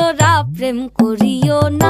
তোরা প্রেম করিও না।